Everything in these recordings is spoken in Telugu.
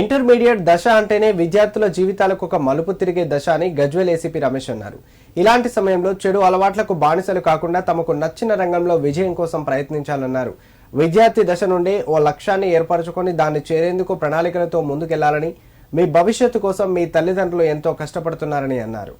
ఇంటర్మీడియట్ దశ అంటేనే విద్యార్థుల జీవితాలకు ఒక మలుపు తిరిగే దశ అని గజ్వెల్ ఏసీపీ రమేష్ అన్నారు. ఇలాంటి సమయంలో చెడు అలవాట్లకు బానిసలు కాకుండా తమకు నచ్చిన రంగంలో విజయం కోసం ప్రయత్నించాలన్నారు. విద్యార్థి దశ నుండే ఓ లక్ష్యాన్ని ఏర్పరచుకొని దాన్ని చేరేందుకు ప్రణాళికలతో ముందుకెళ్ళాలని మీ భవిష్యత్తు కోసం మీ తల్లిదండ్రులు ఎంతో కష్టపడుతున్నారని అన్నారు.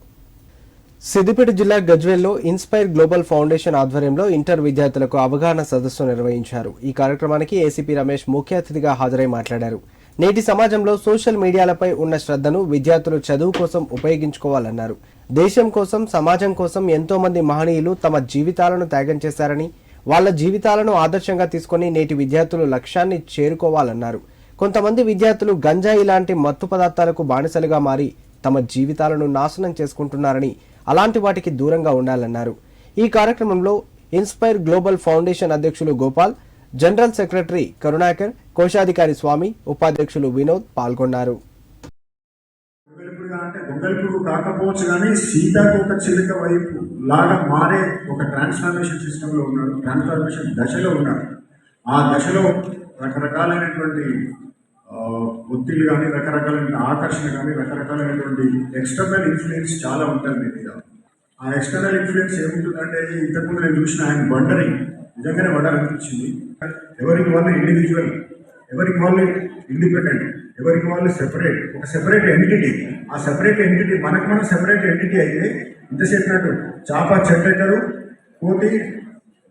సిద్దిపేట జిల్లా గజ్వేల్లో ఇన్స్పైర్ గ్లోబల్ ఫౌండేషన్ ఆధ్వర్యంలో ఇంటర్ విద్యార్థులకు అవగాహన సదస్సు నిర్వహించారు. ఈ కార్యక్రమానికి ఏసీపీ రమేష్ ముఖ్య అతిథిగా హాజరై మాట్లాడారు. నేటి సమాజంలో సోషల్ మీడియాలపై ఉన్న శ్రద్ధను విద్యార్థులు చదువు కోసం ఉపయోగించుకోవాలన్నారు. దేశం కోసం సమాజం కోసం ఎంతో మంది మహనీయులు తమ జీవితాలను త్యాగం చేశారని వాళ్ళ జీవితాలను ఆదర్శంగా తీసుకొని నేటి విద్యార్థులు లక్ష్యాన్ని చేరుకోవాలన్నారు. కొంతమంది విద్యార్థులు గంజాయి లాంటి మత్తు పదార్థాలకు బానిసలుగా మారి తమ జీవితాలను నాశనం చేసుకుంటున్నారని అలాంటి వాటికి దూరంగా ఉండాలన్నారు. ఈ కార్యక్రమంలో ఇన్స్పైర్ గ్లోబల్ ఫౌండేషన్ అధ్యక్షులు గోపాల్ జనరల్ సెక్రటరీ కరుణాకర్ కోశాధికారి స్వామి ఉపాధ్యక్షులు వినోద్ పాల్గొన్నారు. అంటే దొంగలిపుడు కాకపోవచ్చు కానీ సీతాకోక చిలుక వైపు లాగా మారే ఒక ట్రాన్స్ఫర్మేషన్ సిస్టంలో ఉన్నాడు ట్రాన్స్ఫర్మేషన్ దశలో ఉన్నాడు. ఆ దశలో రకరకాలైనటువంటి ఒత్తిళ్ళు కానీ రకరకాలైన ఆకర్షణ కానీ రకరకాలైనటువంటి ఎక్స్టర్నల్ ఇన్ఫ్లుయెన్స్ చాలా ఉంటుంది మీ మీద. ఆ ఎక్స్టర్నల్ ఇన్ఫ్లుయెన్స్ ఏముంటుందంటే ఇంతకుముందు నేను చూసిన ఆయన బండరింగ్ నిజంగానే వండర్ ఎవరికి వాళ్ళు ఇండివిజువల్ ఎవరికి వాళ్ళు ఇండిపెండెంట్ ఎవరికి వాళ్ళు సెపరేట్ ఒక సెపరేట్ ఎంటిటీ ఆ సెపరేట్ ఎంటిటీ మనకు మనం సెపరేట్ ఎంటిటీ అయితే ఇంతసేపు చేప చాప చెట్టెక్కదు కోతి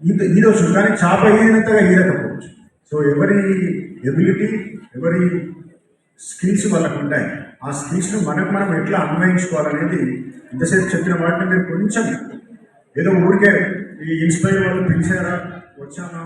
ఈత ఈదొచ్చు కానీ చేప ఈదినంతగా ఈదకపోవచ్చు. సో ఎవరి ఎబిలిటీ ఎవరి స్కిల్స్ వాళ్ళకు ఉంటాయి. ఆ స్కిల్స్ను మనకు మనం ఎట్లా అన్వయించుకోవాలనేది ఇంతసేపు చెప్పిన వాటిని మీరు కొంచెం ఏదో ఊరికే ఈ ఇన్స్పైర్ వాళ్ళు పిలిచారా వచ్చానా?